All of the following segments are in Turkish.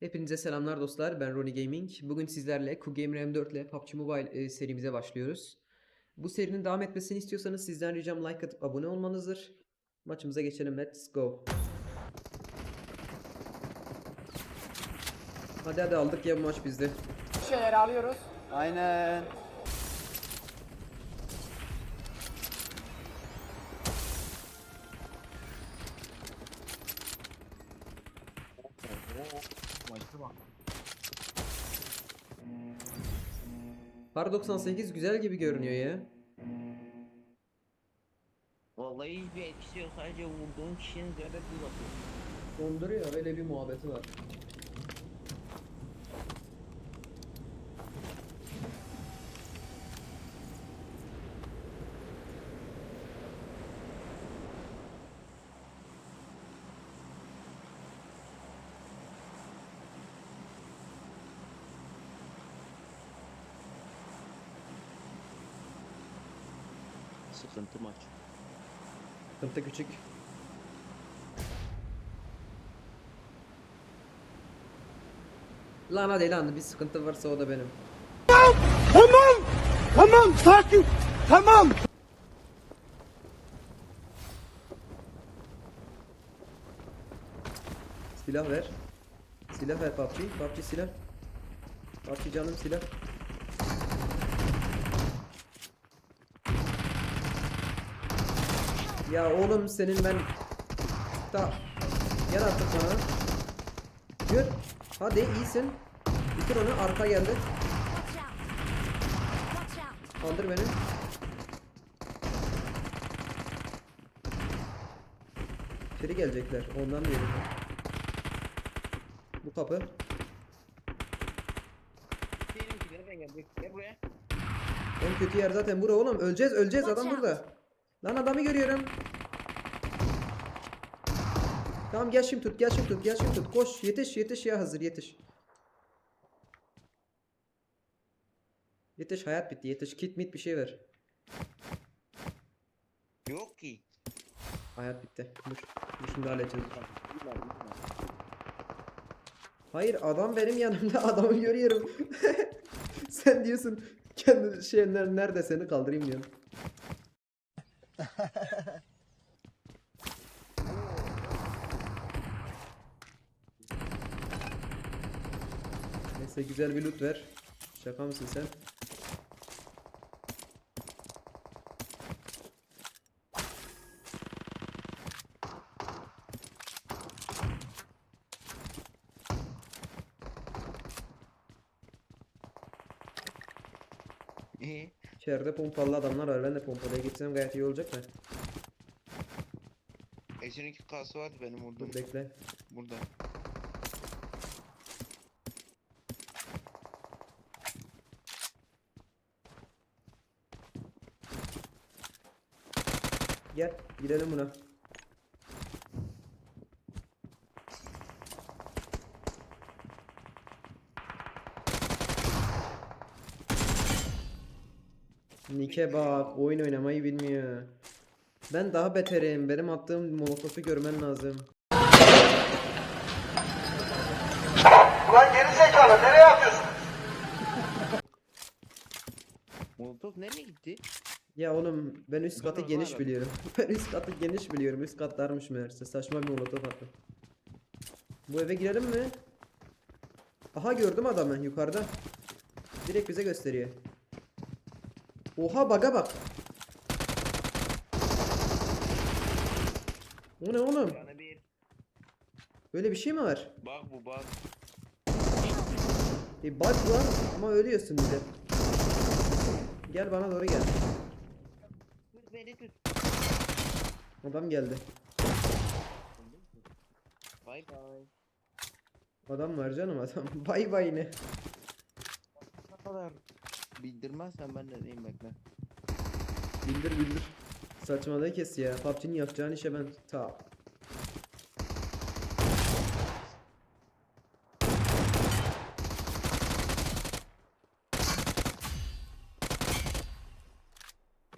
Hepinize selamlar dostlar. Ben Ronnie Gaming. Bugün sizlerle Kugamer M4 ile PUBG Mobile e, serimize başlıyoruz. Bu serinin devam etmesini istiyorsanız sizden ricam like atıp abone olmanızdır. Maçımıza geçelim. Let's go. Hadi hadi aldık ya bu maç bizde. şeyleri alıyoruz. Aynen. Par 98 güzel gibi görünüyor ya. Vallahi hiçbir etkisi yok sadece vurduğun kişinin üzerinde düz atıyor. Donduruyor öyle bir muhabbeti var. Sıkıntı maç. Sıkıntı küçük. Lan hadi lan bir sıkıntı varsa o da benim. Tamam sakin. Tamam. Silah ver. Silah ver PUBG. PUBG silah. PUBG canım silah. Ya oğlum senin ben... Ta... Gel artık bana. Gör. Hadi iyisin. Bitir onu arka geldi. Kaldır beni. İçeri gelecekler. Ondan diyorum. Bu kapı. En kötü yer zaten bura oğlum. Öleceğiz öleceğiz adam burada. Lan adamı görüyorum. Tamam gel şimdi tut gel şimdi tut gel şimdi tut. Koş yetiş yetiş ya hazır yetiş. Yetiş hayat bitti yetiş kit mit bir şey ver. Yok ki. Hayat bitti. Dur. Dur şimdi halledeceğiz. Hayır adam benim yanımda adamı görüyorum. Sen diyorsun kendi şeyler nerede seni kaldırayım diyorsun. Neyse güzel bir loot ver. Şaka mısın sen? İyi. İçeride pompalı adamlar var. Ben de pompalıya gitsem gayet iyi olacak mı? Eşin iki kası vardı benim vurduğum. Dur bekle. Burada. Gel gidelim buna. Nike bak oyun oynamayı bilmiyor. Ben daha beterim. Benim attığım molotofu görmen lazım. Ulan geri zekalı nereye atıyorsun? Molotov nereye gitti? Ya oğlum ben üst katı geniş biliyorum. ben üst katı geniş biliyorum. Üst katlarmış meğerse. Saçma bir molotof attım. Bu eve girelim mi? Aha gördüm adamı yukarıda. Direkt bize gösteriyor. Oha baga bak. O ne oğlum? Bir. Böyle bir şey mi var? Bak bu bak. E bug var ama ölüyorsun bir de. Gel bana doğru gel. Tut beni tut. Adam geldi. Bay bay. Adam var canım adam. Bay bay ne? Ne kadar bildirmezsen ben de diyeyim bekle. Bildir bildir. Saçmalığı kes ya. PUBG'nin yapacağın işe ben ta.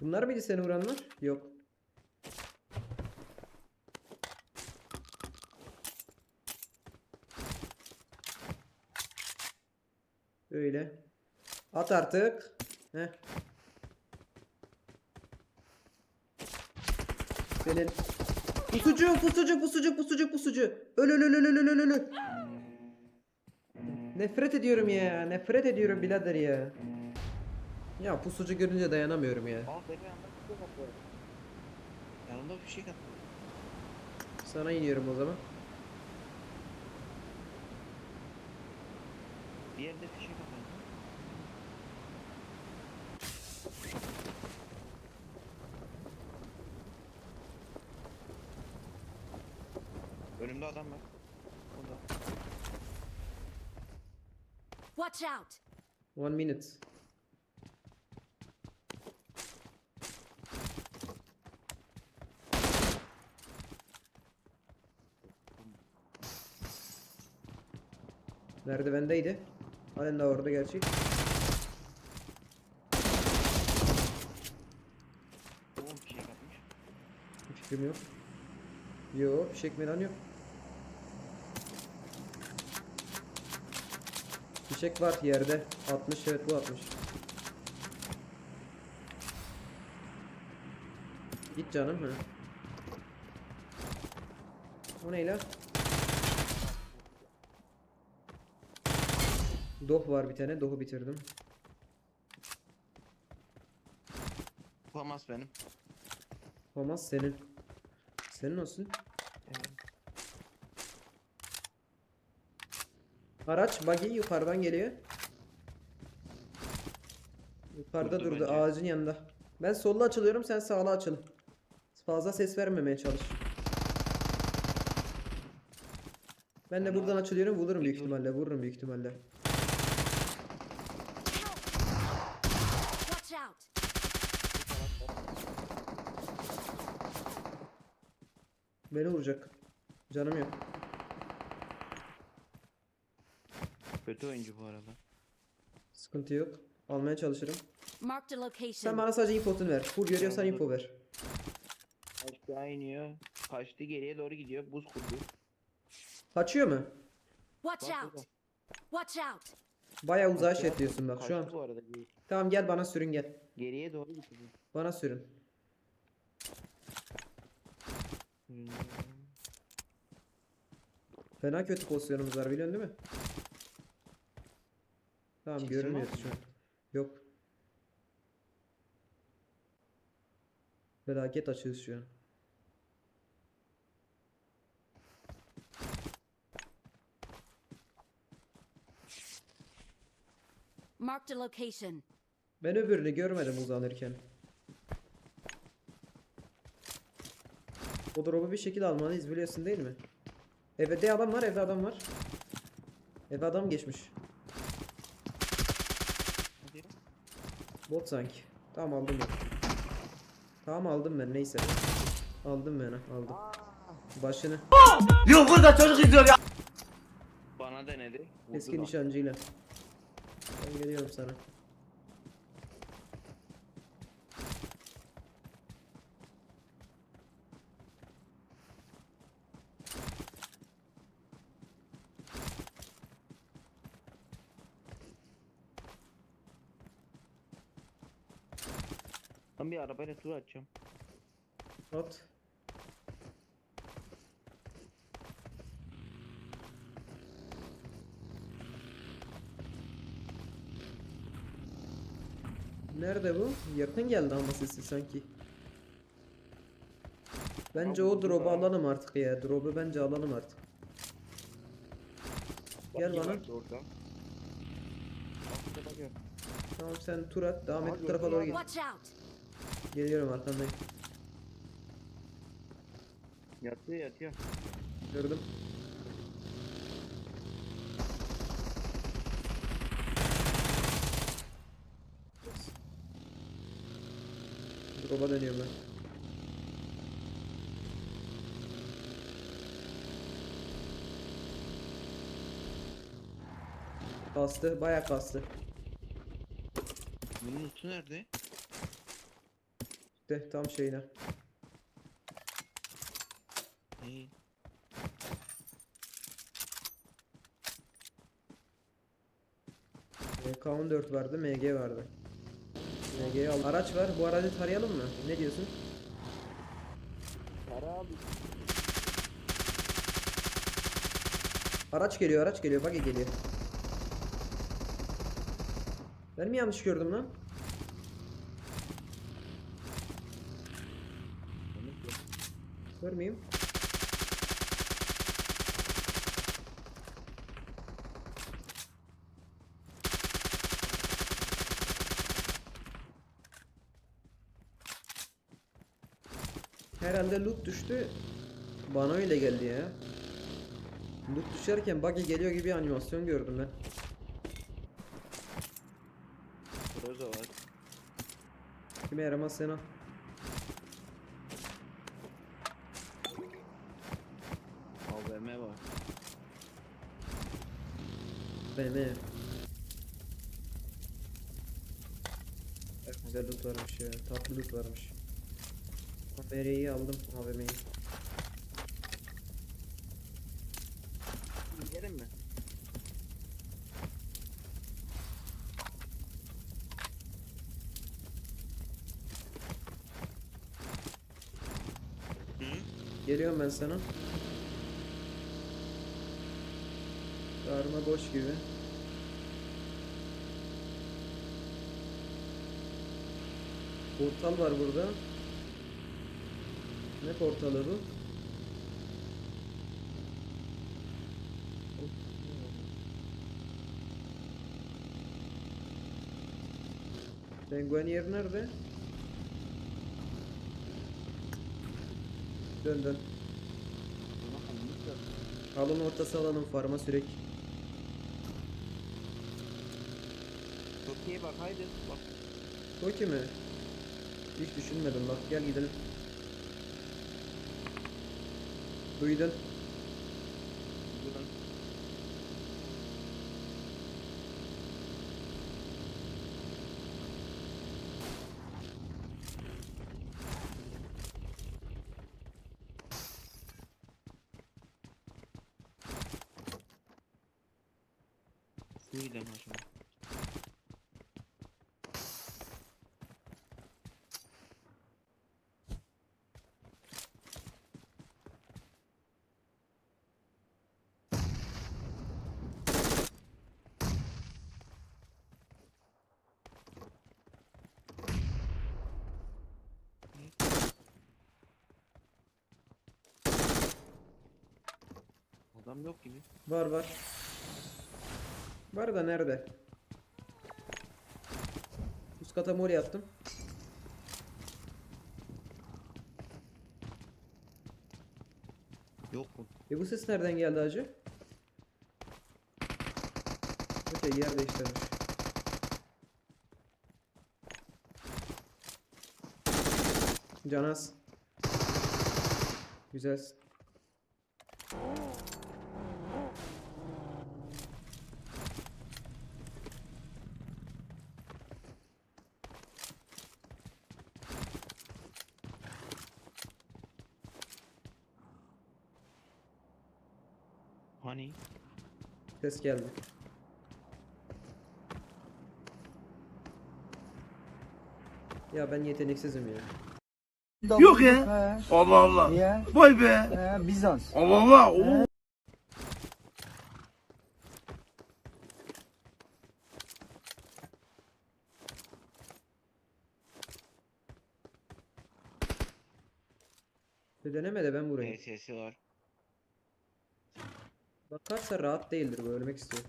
Bunlar mıydı seni vuranlar? Yok. Şöyle. At artık. Heh. Senin. Pusucu, pusucu, pusucu, pusucu, pusucu. Öl öl öl öl öl öl öl. Nefret ediyorum ya. Nefret ediyorum birader ya. Ya pusucu görünce dayanamıyorum ya. Benim yanımda bir şey. Yanımda bir şey attı. Sana iniyorum o zaman. Bir yerde fişek attı. Önümde adam var. Burada. Watch out! One minute. Merdivendeydi. Halen daha orada gerçi. Oğlum fişek atmış. Bir fikrim yok. Yo, fişek meran yok. Fişek var yerde. 60 evet bu 60. Git canım ha. O ne lan? Doh var bir tane. Doh'u bitirdim. Famas benim. Olmaz senin. Senin olsun. Evet. Araç buggy yukarıdan geliyor. Yukarıda Durdu durdu bence. ağacın yanında. Ben solla açılıyorum sen sağla açıl. Fazla ses vermemeye çalış. Ben de buradan açılıyorum vururum büyük ihtimalle vururum büyük ihtimalle. Beni vuracak. Canım yok. Kötü oyuncu bu arada. Sıkıntı yok. Almaya çalışırım. Marked a location. Sen bana sadece infosunu ver. Full görüyorsan info ver. Aşağı iniyor. Kaçtı geriye doğru gidiyor. Buz kurdu. Kaçıyor mu? Watch out! Watch out! Bayağı uzağa Aşağı şetliyorsun bak şu kaçtı an. bu arada. geri- Tamam gel bana sürün gel. Geriye doğru gidiyor. Bana sürün. Hmm. Fena kötü pozisyonumuz var biliyorsun değil mi? Tamam var mı? şu an. Yok. Felaket açığız şu an. Marked a location. Ben öbürünü görmedim uzanırken. O drop'u bir şekilde almalıyız biliyorsun değil mi? Evde adam var evde adam var. Eve adam geçmiş. Bot sanki. Tamam aldım ben. Tamam aldım ben neyse. Aldım ben ha, aldım. Başını. Yok burada çocuk izliyor ya. Bana denedi. Eski nişancıyla. Ben geliyorum sana. Ben bir arabayla tur atacağım. At. Nerede bu? Yakın geldi ama sesi sanki. Bence Abi o drop'u alalım artık ya. Drop'u bence alalım artık. Gel bana. Orada. Tamam sen tur at. Devam et bu tarafa doğru git. Watch out! Geliyorum arkandayım. Yatıyor yatıyor. Gördüm. Drop'a dönüyorum ben. Kastı, bayağı kastı. Bunun utu nerede? De tam şeyine. İyi. K14 vardı, MG vardı. MG'yi al. Araç var. Bu aracı tarayalım mı? Ne diyorsun? Para abi. Araç geliyor, araç geliyor. Buggy geliyor. Ben mi yanlış gördüm lan? Görmeyeyim. Herhalde loot düştü. Bana öyle geldi ya. Loot düşerken buggy geliyor gibi animasyon gördüm ben. Groza var. Kime yaramaz sen al. AVM var. BM. Güzel loot varmış ya. Tatlı loot varmış. AMR'yi aldım AVM'yi. Gidelim mi? Geliyorum ben sana. Darma boş gibi. Portal var burada. Ne portalı bu? Penguen yeri nerede? Dön dön. Alın ortası alalım farma sürek. Çok iyi bak haydi bak. Toki mi? Hiç düşünmedim bak gel gidelim. Duydun. Buradan. Su gidelim aşağı. Adam yok gibi. Var var. Var da nerede? Üst kata mori attım. Yok mu? E bu ses nereden geldi acı? Okey yer değiştirmiş. Canas. Güzelsin. Hani? Ses geldi. Ya ben yeteneksizim ya. Yok ya. Allah Allah. Ya, Vay be. ya Bizans. Allah Allah. Oo. Bir deneme de ben vurayım. PS'si var. Bakarsa rahat değildir bu ölmek istiyor.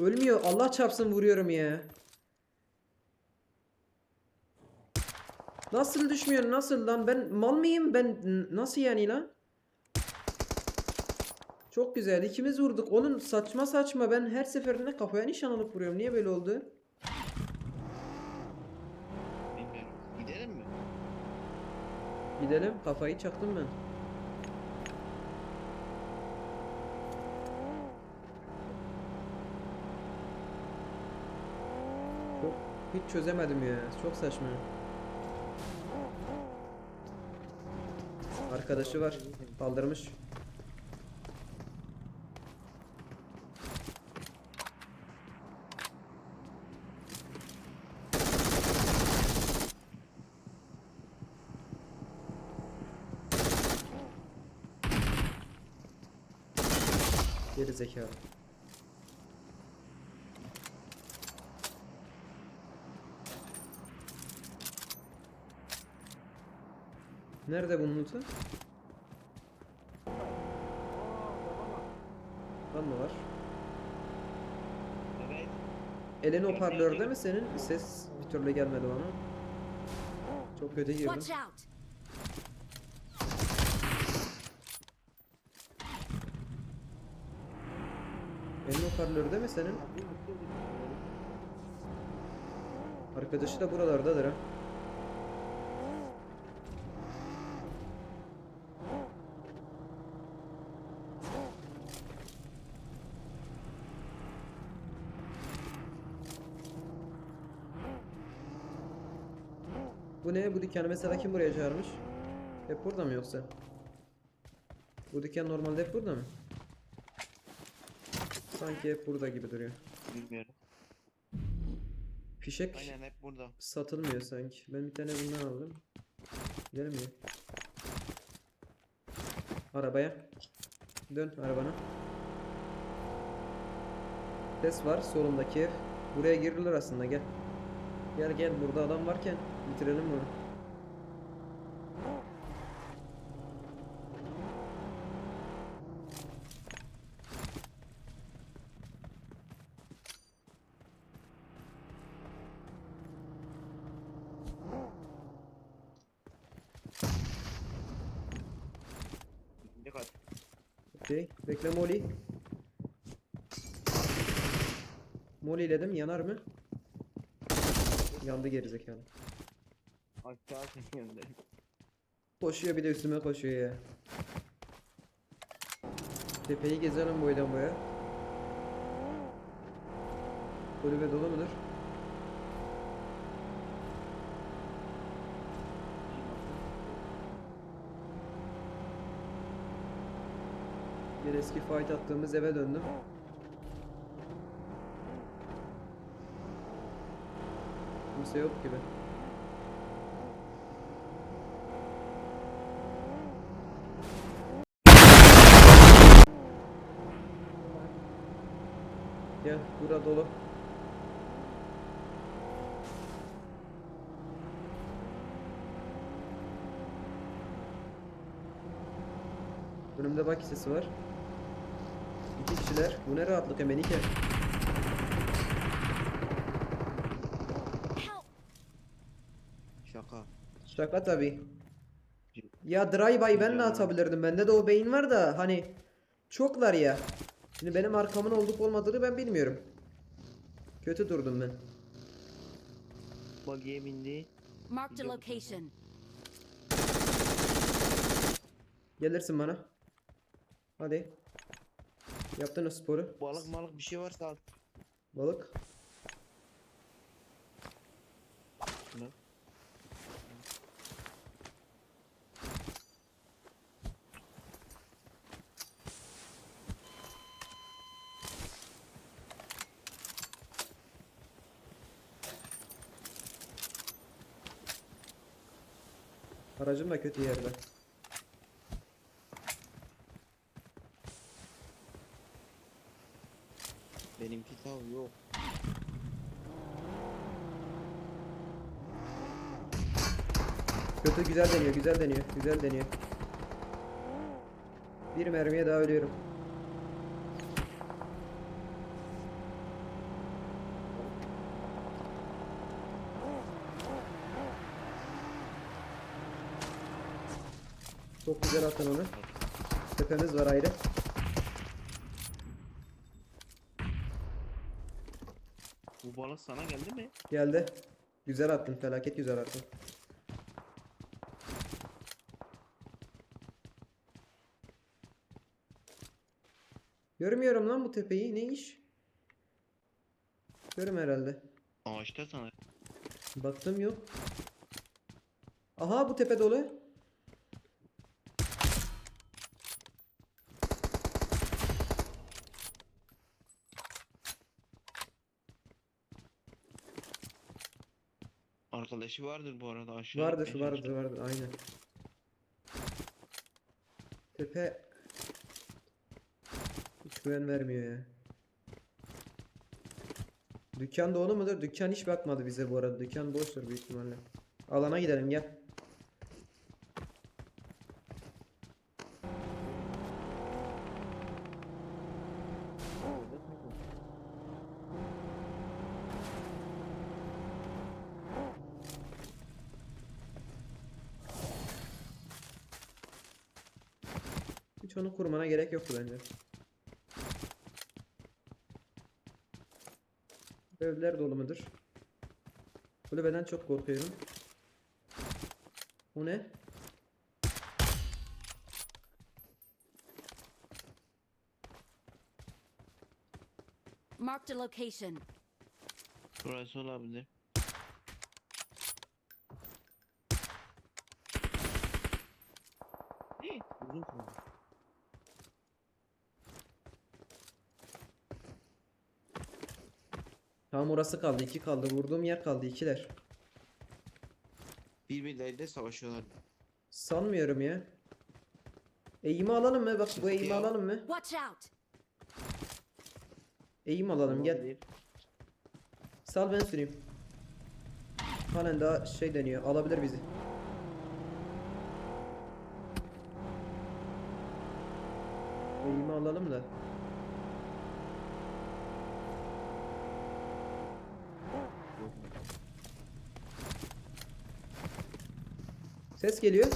Ölmüyor. Allah çarpsın vuruyorum ya. Nasıl düşmüyor? Nasıl lan? Ben mal mıyım? Ben nasıl yani lan? Çok güzel. İkimiz vurduk. Onun saçma saçma ben her seferinde kafaya nişan alıp vuruyorum. Niye böyle oldu? Bilmiyorum. Gidelim mi? Gidelim. Kafayı çaktım ben. Çok hiç çözemedim ya. Çok saçma. Arkadaşı var. Kaldırmış. Geri zekalı. Nerede bunun lootu? Lan mı var? Evet. Elin hoparlörde mi senin? Ses bir türlü gelmedi bana. Çok kötü girdim. Watch out! Elin hoparlörde mi senin? Arkadaşı da buralardadır ha. Bu ne? Bu dükkanı mesela kim buraya çağırmış? Hep burada mı yoksa? Bu dükkan normalde hep burada mı? Sanki hep burada gibi duruyor. Bilmiyorum. Fişek Aynen hep burada. satılmıyor sanki. Ben bir tane bundan aldım. Gelmiyor. Arabaya. Dön arabana. Ses var solundaki ev. Buraya girilir aslında gel. Gel gel burada adam varken bitirelim bunu. Okey. Bekle Molly. Molly'ledim yanar mı? Yandı gerizekalı. Aşağı çekiyorum Koşuyor bir de üstüme koşuyor ya. Tepeyi gezelim boydan boya. Kulübe dolu mudur? Eski fight attığımız eve döndüm. Kimse yok gibi. Gel, bura dolu. Önümde bak sesi var. Kişiler. Bu ne rahatlık hemen iki. Şaka. Şaka tabi. Ya drive-by ben de atabilirdim. Bende de o beyin var da hani çoklar ya. Şimdi benim arkamın olup olmadığını ben bilmiyorum. Kötü durdum ben. Buggy'e bindi. Marked a location. Gelirsin bana. Hadi. Yaptınız sporu. Balık malık bir şey varsa al. Balık. Şunu. Aracım da kötü yerde. Benimki tav yok. Kötü güzel deniyor, güzel deniyor, güzel deniyor. Bir mermiye daha ölüyorum. Çok güzel attın onu. Tepemiz var ayrı. Bu balık sana geldi mi? Geldi. Güzel attın, felaket güzel attın. Görmüyorum lan bu tepeyi. Ne iş? Görüm herhalde. Ağaçta sana. Baktım yok. Aha bu tepe dolu. Arkadaşı vardır bu arada aşağı. Vardır vardır vardır aynen. Tepe Hiç güven vermiyor ya. Dükkan dolu mudur? Dükkan hiç bakmadı bize bu arada. Dükkan boştur büyük ihtimalle. Alana gidelim gel. Hiç onu kurmana gerek yoktu bence. Evler dolu mudur? Kulübeden çok korkuyorum. Bu ne? Marked a location. Burası olabilir. Tam orası kaldı. iki kaldı. Vurduğum yer kaldı. ikiler. Birbirleriyle savaşıyorlar. Sanmıyorum ya. Eğimi alalım mı? Bak bu eğimi alalım mı? Watch out! Eğim alalım gel. Sal ben süreyim. Halen daha şey deniyor. Alabilir bizi. Eğimi alalım da. Ses geliyor.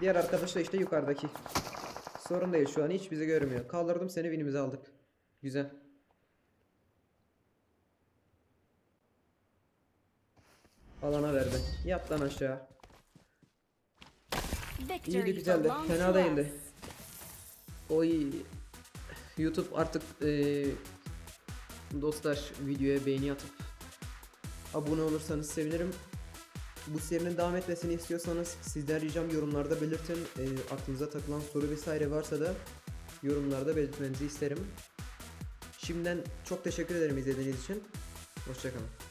Diğer arkadaş da işte yukarıdaki. Sorun değil şu an hiç bizi görmüyor. Kaldırdım seni vinimizi aldık. Güzel. Alana verdi. Yat lan aşağı. İyiydi güzeldi. Fena değildi. Oy. YouTube artık eee, dostlar videoya beğeni atıp abone olursanız sevinirim. Bu serinin devam etmesini istiyorsanız sizden ricam yorumlarda belirtin. Eee, aklınıza takılan soru vesaire varsa da yorumlarda belirtmenizi isterim. Şimdiden çok teşekkür ederim izlediğiniz için. Hoşçakalın.